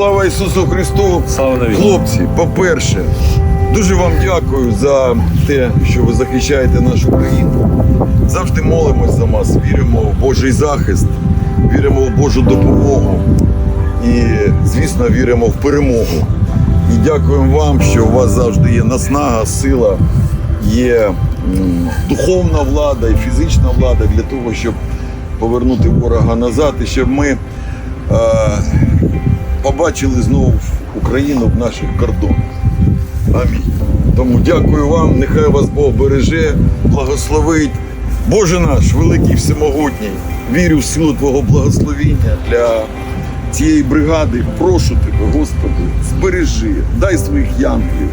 Слава Ісусу Христу! Слава! Хлопці, по-перше, дуже вам дякую за те, що ви захищаєте нашу країну. Завжди молимось за вас, віримо в Божий захист, віримо в Божу допомогу і, звісно, віримо в перемогу. І дякуємо вам, що у вас завжди є наснага, сила, є духовна влада і фізична влада для того, щоб повернути ворога назад, і щоб ми. е, побачили знову Україну в наших кордонах. Амінь. Тому дякую вам, нехай вас Бог береже, благословить. Боже наш, великий всемогутній, вірю в силу Твого благословіння для цієї бригади. Прошу тебе, Господи, збережи, дай своїх янголів.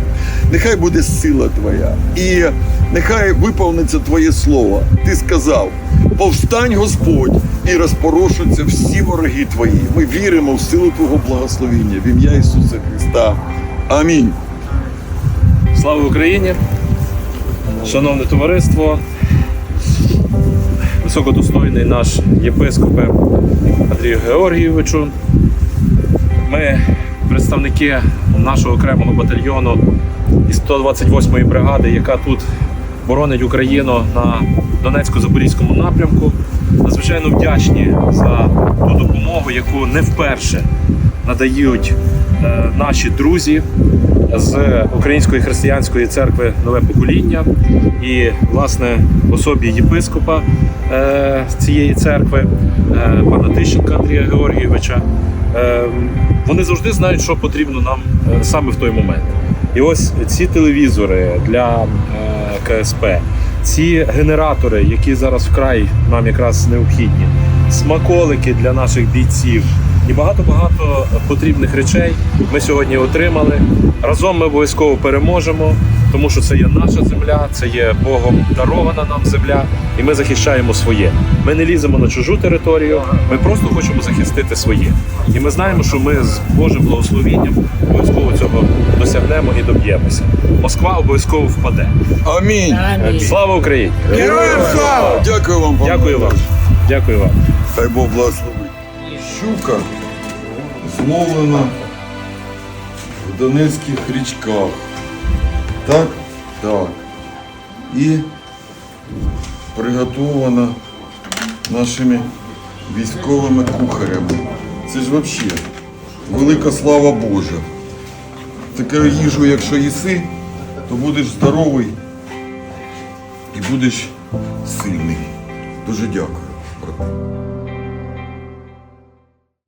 Нехай буде сила Твоя. І нехай виповниться Твоє слово. Ти сказав: повстань Господь і розпорошуться всі вороги Твої. Ми віримо в силу Твого благословіння в ім'я Ісуса Христа. Амінь. Слава Україні! Шановне товариство, високодостойний наш єпископе Андрію Георгійовичу. Ми представники нашого окремого батальйону із 128-ї бригади, яка тут боронить Україну на Донецько-Запорізькому напрямку. Надзвичайно вдячні за ту допомогу, яку не вперше надають е, наші друзі з Української християнської церкви Нове покоління і, власне, особі єпископа е, цієї церкви, е, пана Тищенка Андрія Георгійовича. Вони завжди знають, що потрібно нам саме в той момент. І ось ці телевізори для КСП, ці генератори, які зараз вкрай нам якраз необхідні, смаколики для наших бійців і багато-багато потрібних речей ми сьогодні отримали. Разом ми обов'язково переможемо, тому що це є наша земля, це є Богом дарована нам земля, і ми захищаємо своє. Ми не ліземо на чужу територію, ми просто хочемо захистити своє. І ми знаємо, що ми з Божим благословінням обов'язково цього досягнемо і доб'ємося. Москва обов'язково впаде. Амінь. Слава Україні! Героям слава! Дякую вам, пане Дякую вам. Дякую вам. Хай Бог благословить. Щука зловлена в Донецьких річках. Так? Так. І приготована нашими військовими кухарями. Це ж взагалі велика слава Божа. Таку їжу, якщо їси, то будеш здоровий і будеш сильний. Дуже дякую, брате.